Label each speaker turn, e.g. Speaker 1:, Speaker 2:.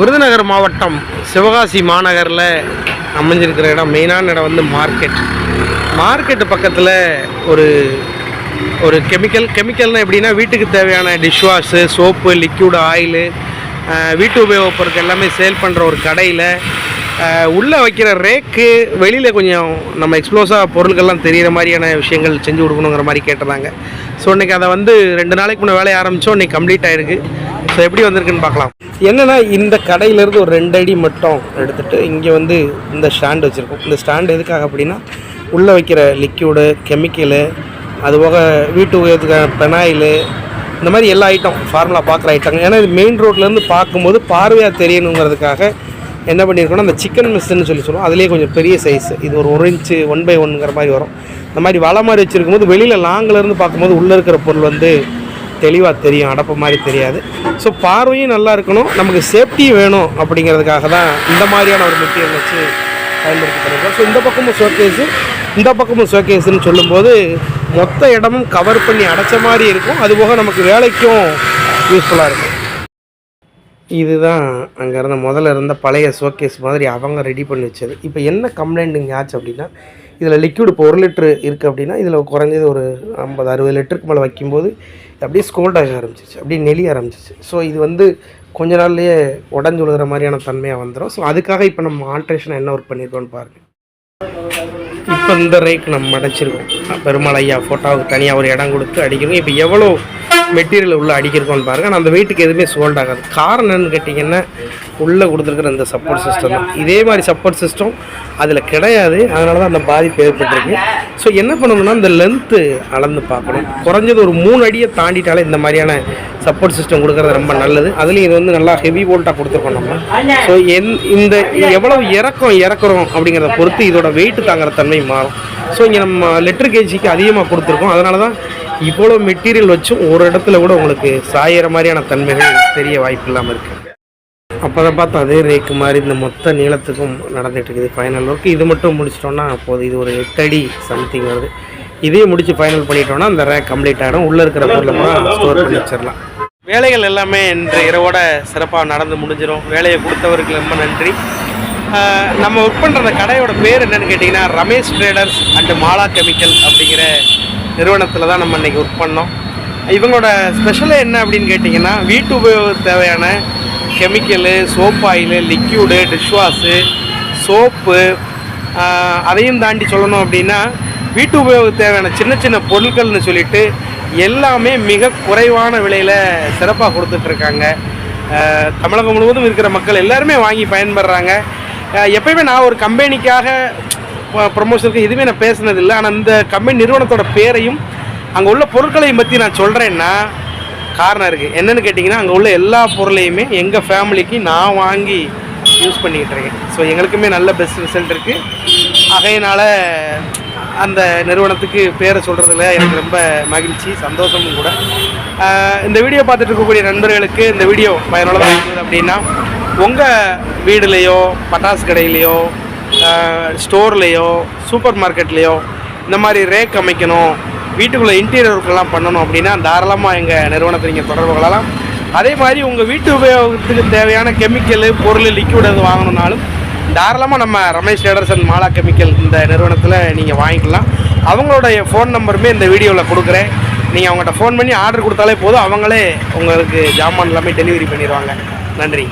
Speaker 1: விருதுநகர் மாவட்டம் சிவகாசி மாநகரில் அமைஞ்சிருக்கிற இடம் மெயினான இடம் வந்து மார்க்கெட் மார்க்கெட்டு பக்கத்தில் ஒரு ஒரு கெமிக்கல் கெமிக்கல்னால் எப்படின்னா வீட்டுக்கு தேவையான டிஷ்வாஷு சோப்பு லிக்யூடு ஆயிலு வீட்டு உபயோகப் பொருட்கள் எல்லாமே சேல் பண்ணுற ஒரு கடையில் உள்ளே வைக்கிற ரேக்கு வெளியில் கொஞ்சம் நம்ம எக்ஸ்ப்ளோஸாக பொருட்கள்லாம் தெரிகிற மாதிரியான விஷயங்கள் செஞ்சு கொடுக்கணுங்கிற மாதிரி கேட்டிருந்தாங்க. ஸோ இன்றைக்கி அதை வந்து ரெண்டு நாளைக்கு முன்னே வேலையை ஆரம்பித்தோம் இன்றைக்கி கம்ப்ளீட் ஆகிருக்கு ஸோ எப்படி வந்திருக்குன்னு பார்க்கலாம். என்னென்னா இந்த கடையிலேருந்து ஒரு ரெண்டு அடி மட்டும் எடுத்துகிட்டு இங்கே வந்து இந்த ஸ்டாண்டு வச்சுருக்கோம். இந்த ஸ்டாண்ட் எதுக்காக அப்படின்னா உள்ளே வைக்கிற லிக்யூடு கெமிக்கலு அதுபோக வீட்டு உபயோகத்துக்கான பெனாயிலு இந்த மாதிரி எல்லா ஐட்டம் ஃபார்முலா பார்க்குற ஐட்டம் ஏன்னா இது மெயின் ரோட்லேருந்து பார்க்கும்போது பார்வையாக தெரியணுங்கிறதுக்காக என்ன பண்ணியிருக்கோன்னா அந்த சிக்கன் மிஸ்ன்னு சொல்லி சொல்லுவோம். அதுலேயே கொஞ்சம் பெரிய சைஸ் இது ஒரு ஒரு இன்ச்சு ஒன் பை ஒன்ங்கிற மாதிரி வரும். இந்த மாதிரி வலை மாதிரி வச்சுருக்கும் போது வெளியில் லாங்கிலேருந்து பார்க்கும்போது உள்ளே இருக்கிற பொருள் வந்து தெளிவாக தெரியும் அடப்பு மாதிரி தெரியாது. ஸோ பார்வையும் நல்லா இருக்கணும் நமக்கு சேஃப்டியும் வேணும் அப்படிங்கிறதுக்காக தான் இந்த மாதிரியான ஒரு மெட்டீரியல் வச்சு பயன்படுத்தி ஸோ இந்த பக்கமும் ஷோகேஸு இந்த பக்கமும் ஷோகேஸுன்னு சொல்லும்போது மொத்த இடமும் கவர் பண்ணி அடைச்ச மாதிரி இருக்கும். அதுபோக நமக்கு வேலைக்கும் யூஸ்ஃபுல்லாக இருக்கும். இதுதான் அங்கே இருந்த முதல்ல இருந்த பழைய ஷோகேஸ் மாதிரி அவங்க ரெடி பண்ணி வச்சது. இப்போ என்ன கம்ப்ளைண்ட் இங்கே ஆச்சு அப்படின்னா இதில் லிக்விட் இப்போ ஒரு லிட்ரு இருக்குது அப்படின்னா இதில் குறைஞ்சது ஒரு ஐம்பது அறுபது லிட்டருக்கு மேலே வைக்கும்போது அப்படியே ஸ்கோல்ட் ஆக ஆரம்பிச்சிச்சு அப்படியே நெளிய ஆரம்பிச்சிச்சு ஸோ இது வந்து கொஞ்ச நாள்லேயே உடஞ்சு விழுகிற மாதிரியான தன்மையாக வந்துடும் ஸோ அதுக்காக இப்போ நம்ம ஆல்ட்ரேஷன் என்ன ஒர்க் பண்ணியிருக்கோம்னு பாருங்கள் இப்போ இந்த ரேக் நம்ம அடைச்சிருக்கோம். பெருமாள் ஐயா ஃபோட்டோவுக்கு தனியாக ஒரு இடம் கொடுத்து அடிக்கிறோம் இப்போ எவ்வளோ மெட்டீரியல் உள்ளே அடிக்கிறோம்னு பாருங்கள் ஆனால் அந்த வெயிட்டுக்கு எதுவுமே சோல்ட் ஆகாது. காரணம் என்னன்னு கேட்டிங்கன்னா உள்ளே கொடுத்துருக்குற இந்த சப்போர்ட் சிஸ்டம் தான். இதே மாதிரி சப்போர்ட் சிஸ்டம் அதில் கிடையாது. அதனால தான் அந்த பாதிப்பு ஏற்பட்டிருக்கு. ஸோ என்ன பண்ணணும்னா இந்த லென்த்து அளந்து பார்க்கணும். குறைஞ்சது ஒரு மூணு அடியை தாண்டிட்டாலே இந்த மாதிரியான சப்போர்ட் சிஸ்டம் கொடுக்கறது ரொம்ப நல்லது. அதுலேயும் இது வந்து நல்லா ஹெவி வோல்ட்டாக கொடுத்துருக்கோம் நம்ம. ஸோ என் இந்த எவ்வளவு இறக்கம் இறக்குறோம் அப்படிங்கிறத பொறுத்து இதோட வெயிட் தாங்குற தன்மை மாறும். ஸோ இங்கே நம்ம லெட்டர் கேஜிக்கு அதிகமாக கொடுத்துருக்கோம். அதனால தான் இவ்வளோ மெட்டீரியல் வச்சும் ஒரு இடத்துல கூட உங்களுக்கு சாயிற மாதிரியான தன்மைகள் தெரிய வாய்ப்பு இல்லாமல் இருக்குது அப்போ தான் பார்த்தா அதே ரேக்கு மாதிரி இந்த மொத்த நீளத்துக்கும் நடந்துகிட்ருக்குது. இருக்குது ஃபைனல் ஒர்க்கு இது மட்டும் முடிச்சிட்டோன்னா போதும். இது ஒரு எட்டடி சம்திங் வருது. இதையும் முடித்து ஃபைனல் பண்ணிட்டோம்னா அந்த ரேக் கம்ப்ளீட் ஆகிடும் உள்ளே இருக்கிற பொருளை கூட ஸ்டோர் பண்ணி வச்சிடலாம். வேலைகள் எல்லாமே இன்று இரவோட சிறப்பாக நடந்து முடிஞ்சிடும் வேலையை கொடுத்தவருக்கு ரொம்ப நன்றி. நம்ம ஒர்க் பண்ணுற அந்த கடையோட பேர் என்னென்னு கேட்டிங்கன்னா Ramesh traders and Mala chemical அப்படிங்கிற நிறுவனத்தில் தான் நம்ம இன்றைக்கி ஒர்க் பண்ணோம். இவங்களோட ஸ்பெஷலே என்ன அப்படின்னு கேட்டிங்கன்னா வீட்டு உபயோக தேவையான chemical soap oil liquid dishwash soap அதையும் தாண்டி சொல்லணும் அப்படின்னா வீட்டு உபயோக தேவையான சின்ன சின்ன பொருட்கள்னு சொல்லிட்டு எல்லாமே மிக குறைவான விலையில் சிறப்பாக கொடுத்துட்ருக்காங்க. தமிழகம் முழுவதும் இருக்கிற மக்கள் எல்லாருமே வாங்கி பயன்படுறாங்க. எப்பயுமே நான் ஒரு கம்பெனிக்காக ப்ரொமோஷனுக்கு எதுவுமே நான் பேசுனதில்லை. ஆனால் இந்த கம்பெனி நிறுவனத்தோட பேரையும் அங்கே உள்ள பொருட்களையும் பற்றி நான் சொல்கிறேன்னா காரணம் இருக்குது என்னென்னு கேட்டிங்கன்னா அங்கே உள்ள எல்லா பொருளையுமே எங்கள் ஃபேமிலிக்கு நான் வாங்கி யூஸ் பண்ணிக்கிட்டு இருக்கேன். ஸோ எங்களுக்குமே நல்ல பெஸ்ட் ரிசல்ட் இருக்குது ஆகையினால அந்த நிறுவனத்துக்கு பேரை சொல்கிறதுல எனக்கு ரொம்ப மகிழ்ச்சி சந்தோஷமும் கூட. இந்த வீடியோ பார்த்துட்டு இருக்கக்கூடிய நண்பர்களுக்கு இந்த வீடியோ பயனுள்ளதாக இருந்தது அப்படின்னா உங்கள் வீடுலேயோ பட்டாசு கடையிலையோ ஸ்டோர்லேயோ சூப்பர் மார்க்கெட்லேயோ இந்த மாதிரி ரேக் அமைக்கணும் வீட்டுக்குள்ளே இன்டீரியர் ஒர்க்கெல்லாம் பண்ணணும் அப்படின்னா தாராளமாக எங்கள் நிறுவனத்தை நீங்கள் தொடர்பு கொள்ளலாம். அதே மாதிரி உங்கள் வீட்டு உபயோகத்துக்கு தேவையான கெமிக்கலு பொருள் லிக்விட் எது வாங்கணுன்னாலும் தாராளமாக நம்ம Ramesh traders and Mala chemical இந்த நிறுவனத்தில் நீங்கள் வாங்கிக்கலாம். அவங்களுடைய ஃபோன் நம்பருமே இந்த வீடியோவில் கொடுக்குறேன். நீங்கள் அவங்கள்ட்ட ஃபோன் பண்ணி ஆர்டர் கொடுத்தாலே போதும். அவங்களே உங்களுக்கு ஜாமான் எல்லாமே டெலிவரி பண்ணிடுவாங்க. நன்றி.